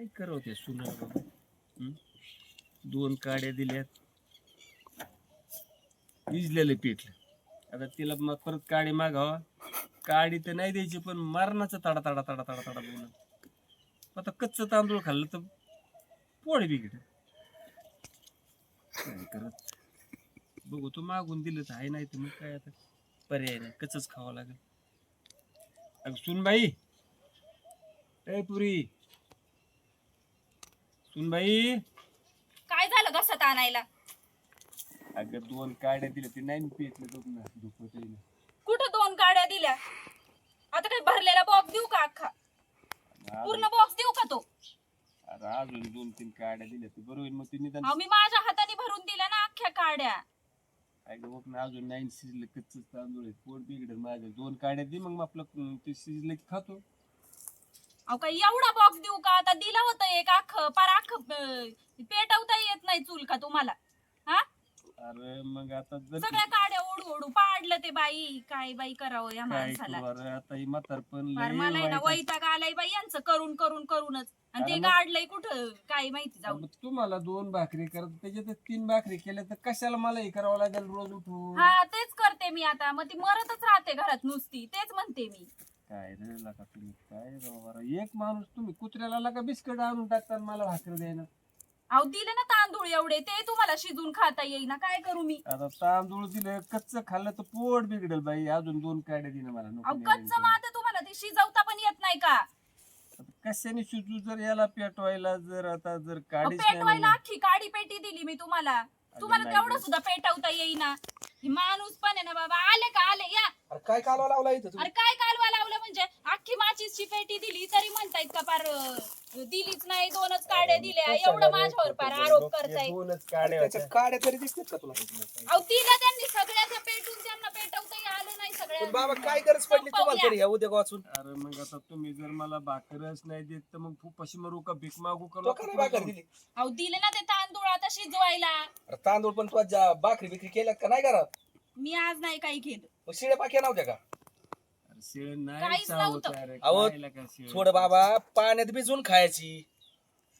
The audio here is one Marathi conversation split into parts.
काय करवते सुना बाबा दोन काड्या दिल्यात. विजलेलं पीठ. आता तिला मग परत काडी मागावा. काडी तर नाही द्यायची पण मरणाचं ताडा ताडा ताडा ताडा ताडा बोलून. आता कच्चं तांदूळ खाल्लं तर पोळ बिघड काय करत? बघू तू मागून दिलं तर आहे नाही तर मग काय आता? पर्याय नाही कच्चच खावं लागेल. अगं सुनबाई! ए पुरी! सुनबाई काय झालं घसात आणायला? अगं दोन काड्या दिल्या. ते नाही पेटलं दुखणं दुखत येईल कुठं दोन गाड्या दिल्या? आता काय भरलेला बॉक्स देऊ का अख्खा? पूर्ण बॉक्स देऊ का तो? अरे अजून दोन तीन काड्या दिल्या. ते बरोबर मग ते निदान अहो मी माझ्या हाताने भरून दिल्या ना अख्ख्या काड्या. अगं बघ ना अजून नाही शिजलं. कच्च तांदूळ आहे. पोट बिघडत माझ्या दोन काड्या दे मग आपलं अं, ते शिजलं की खातो. अहो काय एवढा बॉक्स देऊ का? आता दिलं होतं एक अख्ख पार अख्ख अं, पेटवता येत नाही चूल का तुम्हाला. हा? अरे मग आता जर सगळ्या काड्या ओढू ओढू पाडलं ते बाई. काय बाई करावं या काय माणसाला? करू? अरे आता ही म्हातार पण फार लय मला आहे ना वाईट आहे. वैताग आलाय बाई यांचं करून करून करूनच. आणि ते अरे मग- काढलंय कुठं? काय माहिती जाऊन मग तुम्हाला दोन भाकरी करत त्याच्यात तीन भाकरी केल्या तर कशाला मला हे करावं लागेल रोज उठून? हा तेच करते मी आता. मग ती मरतच राहते घरात नुसती. तेच म्हणते मी. काय रे लका तुम्ही काय बाबा एक माणूस तुम्ही कुत्र्याला लका बिस्किट आणून टाकता आणि मला भाकरी द्यायना अहो दिले ना तांदूळ एवढे ते तुम्हाला शिजून खाता येईना काय करू मी? आता तांदूळ दिलं कच्च खाल्लं तर पोट बिघडेल बाई. अजून दोन काड्या दिलं मला नको अहो नाही कच्च. मात तुम्हाला ते शिजवता पण येत नाही का? आता कशाने शिजू? जर याला पेटवायला जर आता जर नाही पेटवायला म्हणलं. अख्खी काडी पेटी दिली मी तुम्हाला. तुम्हाला नाही तेवढं गं. सुद्धा पेटवता येईना. हे माणूस पण आहे ना बाबा आले का आले या. अरे काय कालवा लावला इथं तुम्ही? अरे काय कालवा लावलं म्हणजे? अख्खी माचीची पेटी दिली तरी म्हणतायत का पार अं, दिलीच नाही दोनच काड्या दिल्या एवढं माझ्यावर पार आरोप करताय दोनच काड्या तरी दिसतात का तुला? अहो दिलं त्यांनी बाबा काय गरज पडली तुम्हाला तरी ह्या वाचून अरे मग आता तुम्ही जर मला भाकरच नाही देत तर मग पशी मरू का? भीक मागू का तो का भाकर दिली. अहो दिले ना ते तांदूळ आता शिजवायला. अरे तांदूळ पण ज्या भाकरी बिकरी केल्यात का? नाही घरात? मी आज नाही काही केलं. मग शिळ्या पाक्या नव्हत्या का? अरे शेळ नाही काहीच चावत नव्हतं. अरे अहो, काय लाका शेळ? थोडं बाबा पाण्यात भिजवून खायची.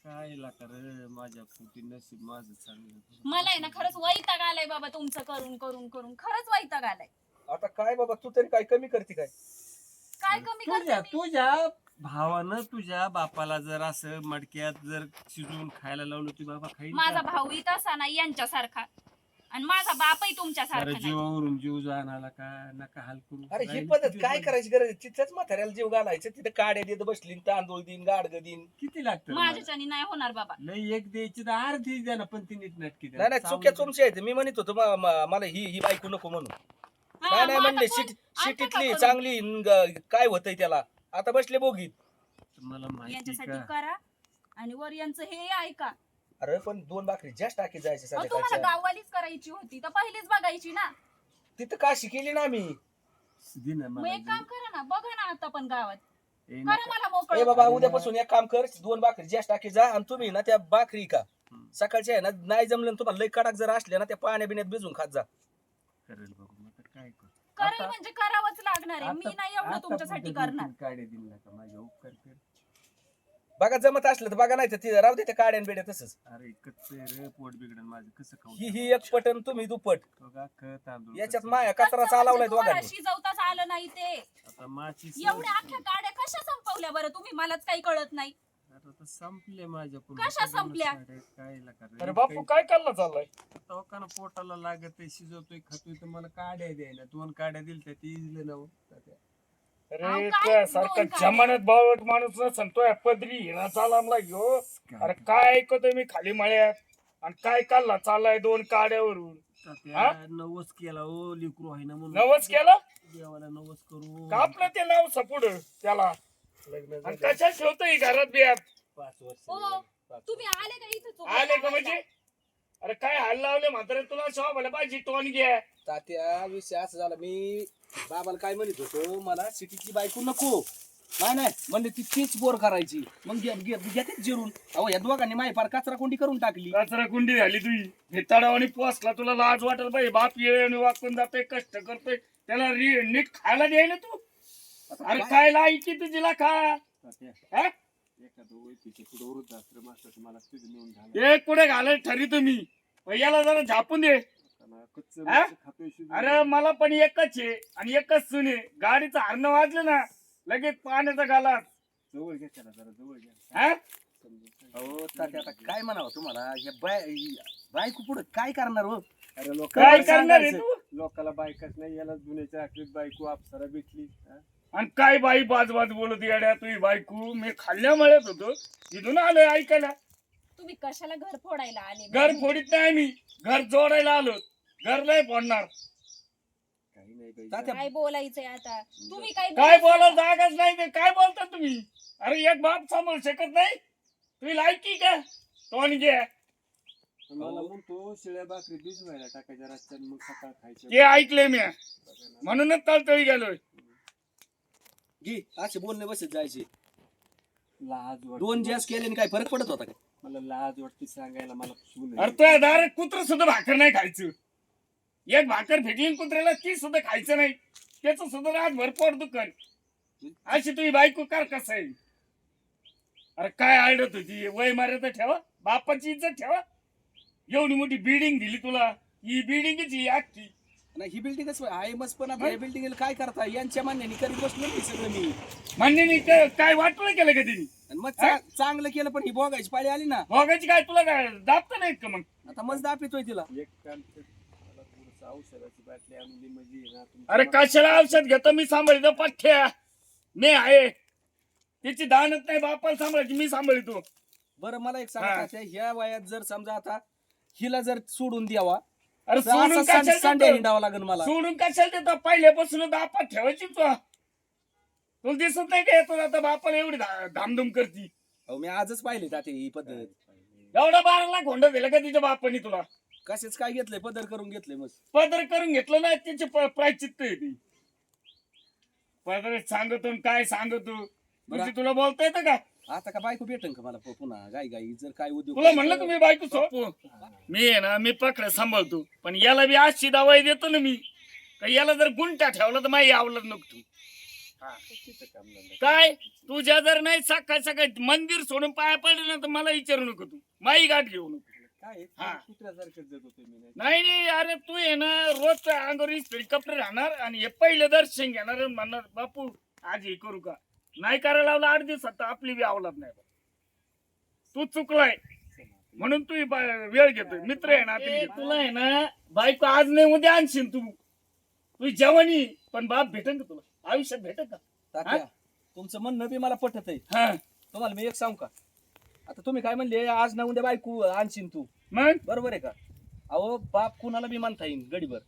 काय लाका रे? माझ्या पोटी नशीब माझं चांगलं. मला आहे ना खरंच वैताग आलाय बाबा तुमचं करून करून करून. खरंच वैताग आलाय. आता काय बाबा तू तरी काय कमी करते काय? काय कमी तुझ्या करते मी? तुझ्या भावानं तुझ्या बापाला जर असं मडक्यात जर शिजवून खायला लावलं ती बाबा खाईल का? माझा भाऊ तसा नाही यांच्यासारखा. आणि माझा बापही तुमच्यासारखा अरे नाही. जीवावरून जीव जाणाला का? नका हाल करू. अरे ही राहिली पद्धत काय? करायची गरज आहे? तिथंच म्हाताऱ्याला जीव घालायचं तिथं काड्या देत बसली तांदूळ दिन गाडग दिन किती लागतं? माझ्याच्यानी नाही होणार बाबा. लय एक द्यायची तर अर्धी द्या ना पण ती नीट नाटकी. नाही नाही चुक्या चावलं तुमच्या आहेत. मी म्हणत होतो म- म- मला ही ही बायको नको म्हणून. हा, नाही म्हणले शिट शिटीतली? चांगली न ग- काय होतंय त्याला? आता बसले बोगीत. तर मला माहिती यांच्यासाठी का? करा आणि वर यांचं हे ऐका. अरे पण दोन भाकरी जास्त टाकी जायचे अहो, तुम्हाला संध्याकाळच्या गाववालीच करायची होती तर पहिलीच बघायची ना. तिथं काशी केली ना दे ना मग मला एक काम करा ना बघा ना आता पण गावात. ए, करा नका. मला ए मोकळं बाबा उद्यापासून एक काम कर दोन भाकरी जास्त टाकी जा आणि तुम्ही ना त्या भाकरी का. हम्म. सकाळच्या आहे ना नाही जमलं ना तुम्हाला लय कडक जर असले ना त्या पाण्या बिण्यात भिजून खात जा. करेल बघू काय करेल आता- म्हणजे करावंच लागणार आहे. मी नाही एवढं तुमच्यासाठी करणार. काड्या दिल उपकार कर. बघा जमत असलं तर बघा नाही तर ते राहू दे त्या काड्यान बिड्या तसंच. अरे कच्च रे पोट बिघडन माझं. कसं खाऊ ही ही एक पटन तुम्ही ख तांदूळ याच्यात माया कच्चं कचरा म्हणजे चालवलाय तुम्हाला दोघांनी. शिजवताच आलं नाही ते. आता माची एवढ्या अख्ख्या गाड्या कशा संपवल्या बरं तुम्ही? मलाच काही कळत नाही. आता संपले माझ्या कशा संपल्या? काय? अरे बापू काय कल्ला चाललाय? ओकानं पोटाला लागत आहे शिजवतोय खातोय तर मला काड्या द्यायला दोन काड्या दिल त्या ती इजलं ना हो. अहो, अरे काय तुझ्या सारखा काय? जमान्यात बावट माणूस नसन तो या पदरी हिना चालामला घेऊ अरे काय ऐकतोय मी खाली मळ्यात? आणि काय कल्ला चाललाय दोन काड्यावरून? तात्या नवस केला ओ लिकरू आहे ना म्हणून. नवस केलं? देवाला नवस करू. कापलं ते नाव सपुड त्याला. आणि झालं. कशा ठेवतोय घरात बियात पाच वर्ष हो. तुम्ही आले का इथं आले का म्हणजे? अरे काय हाल लावले म्हातारे? तुला शॉप पाहिजे टोन घ्या तात्या विषय असं झाला मी बाबाला काय म्हणत होतो मला सिटीतली बायको नको. नाही नाही म्हणले ती तीच बोर करायची. मग घे- घे- घेतेच जिरून. अहो या दोघांनी माही फार कचरा कोंडी करून टाकली. कचरा कुंडी झाली तुझी. हे तडावानी पोसला तुला लाज वाटेल पाहिजे बाप येळेने वाकून जातोय कष्ट करतोय. त्याला री- नीट खायला द्याय ना तू. अरे काय- काय लायकी तुझीला हा? एखादं ओळखीचे पुढे घाला. घालाय ठरी तुम्ही? याला जरा झापून दे. अरे मला पण एकच आहे आणि एकच सुने. गाडीचं हरणं वाजलं ना लगेच पाण्याचा गाला जवळ घ्या त्याला जरा जवळ घ्या हा? आता काय म्हणावं तुम्हाला? हे बाय बायको पुढे काय करणार हो? अरे काय लोकांना करणार लोकाला बायकाच नाही याला जुन्याच्या आखरीत बायको अप्सरा भेटली? आणि काय बाई बाज बाज बोलत येड्या? तुझी बायको मी खाल्ल्या मळ्यात होतो. इथून आलोय ऐकायला. तुम्ही कशाला घर फोडायला आले? घर फोडीत नाही आम्ही घर जोडायला आलो. घर नाही फोडणार. काही नाही बाई तात्या. काय बोलायचंय आता? तुम्ही काय काय बोलता? बोला जागाच नाही ते काय बोलता तुम्ही? अरे एक बाप सांभाळू शकत नाही? तुम्ही लायकी का तोंड घे पण मला म्हणतो शिळ्या भाकरी भिजवायला टाकायच्या रस्त्यात मग सकाळ खायच्या ते ऐकले मी. म्हणूनच तळतळी गेलोय. घे असे बोलणे बसत जायचे. लाज. दोन जॅस केले आणि काय फरक पडत होता का मला लाज वाटते सांगायला मला शिवून अरे तुझ्या दारात कुत्र सुद्धा भाकर नाही खायचं. एक भाकर फेकली कुत्र्याला ती सुद्धा खायचं नाही. त्याच सुद्धा रात भरपूर दुकान अशी तुझी बायको कर कसं आहे? अरे काय आडत होती? वय मार्याचं ठेवा. बापाची इज्जत ठेवा. एवढी मोठी बिल्डिंग दिली तुला. ही बिल्डिंगच अख्खी. नाही ही बिल्डिंगच आहे? मस्त पण आता या बिल्डिंगला काय करता? यांच्या मान्याने करीत बसलो नाही सगळं मी. म्हणजे नी काय काय वाटलं केलं का तिने? आणि मग चा- चांगलं केलं पण ही बोगायची पाळी आली ना. भोगायची काय? तुला काय? दाबता नाहीत का मग? आता मस्त दापितोय तिला. एक काम कर मला थोडंसं औषधाची बाटली आणून दे म्हणजे आहे ना तुमच्या अरे कशाला औषध घेतो? मी सांभाळतो. पठ्ठ्या. मी आहे. तिची दानत नाही बापाला सांभाळायची. मी सांभाळतो. बरं मला एक हा. सांगा तात्या, ह्या वयात जर समजा आता हिला जर सोडून द्यावा अरे सोडून सांड- कशाला सांड्या देतो? हिंडावं लागेल मला. सोडून कशाला देतो? पहिल्यापासून बापा ठेवायची तू. तुला दिसत नाही का येतो आता बापाला एवढी धा- धामधूम करती. अहो मी आजच पाहिले ताते ही पद्धत. एवढा बारा लाख होंडा दिला का तिच्या बापाने तुला? कसेच काय घेतलंय? पदर करून घेतलंय मस्त. पदर करून घेतलं नाही तिचे प्रायचित्त आहे ती. पदर सांगतो काय सांगतो? म्हणजे तुला बोलता येतं का? आता का बायको भेटन का मला पु- पुन्हा? गाई गाई जर काय उद्योग तुला म्हणलं तुम्ही बायको सोपू मी आहे ना मी पकड सांभाळतो. पण याला बी अशी दवाई देतो ना मी. का याला जर गुंटा ठेवला तर माझी आवडत नको तू तिथं काम धंदा. काय? तुझ्या जर नाही सकाळ सकाळ मंदिर सोडून पाया पडले ना तर मला विचारू नको तू. माई गाठ घेऊ नको. काय आहे? हा. मी नाही नाही नाही अरे तू आहे ना रोज अंगावर इस्त्री कपडे राहणार आणि हे पहिले दर्शन घेणार आणि म्हणणार बापू आज हे करू का? नाही करायला लावलं आठ दिवसात तर आपली बी आवडत नाही. तू चुकलाय. म्हणून तू वेळ घेतोय. मित्र आहे ना ते तुला आहे ना बायको आज नाही उद्या आणशील तू. तू जेवणी पण बाप भेटेन का तुला? आयुष्यात भेटेल का? तात्या तुमचं म्हणणं बी मला पटत आहे. हा. तुम्हाला मी एक सांगू का? आता तुम्ही काय म्हणले आज ना उद्या बायको आणशील तू. मग? बरोबर आहे का? अहो बाप कुणाला बी म्हणता येईल गडीभर.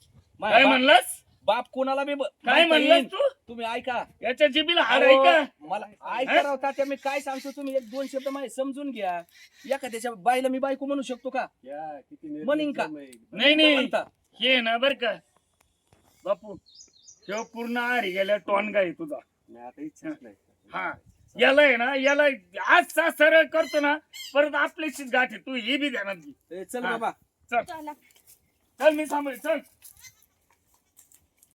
काय म्हणलास? बाप कुणाला ब- काय येईल. तू? तुम्ही ऐका. याच्या जिबीला हाड आहे अहो, का मला ऐका राव तात्या मी काय सांगतो तुम्ही? एक दोन शब्द माझे समजून घ्या. एखाद्याच्या बाईला मी बायको म्हणू शकतो का? या किती निर्लज्ज म्हणीन का? नाही नाही. म्हणता. हे ना बर का. बापू तो पूर्ण आरी गेल्या टॉनगा आहे तुझा. नाही, आता इच्छाच नाही. हा. याला आहे ना याला आज सा सरळ करतो ना परत आपल्याशीच गाठ आहे. तू हे बी ध्यानात घे. ए, चल हा. बाबा. चल. चला. चल मी सांभाळ चल.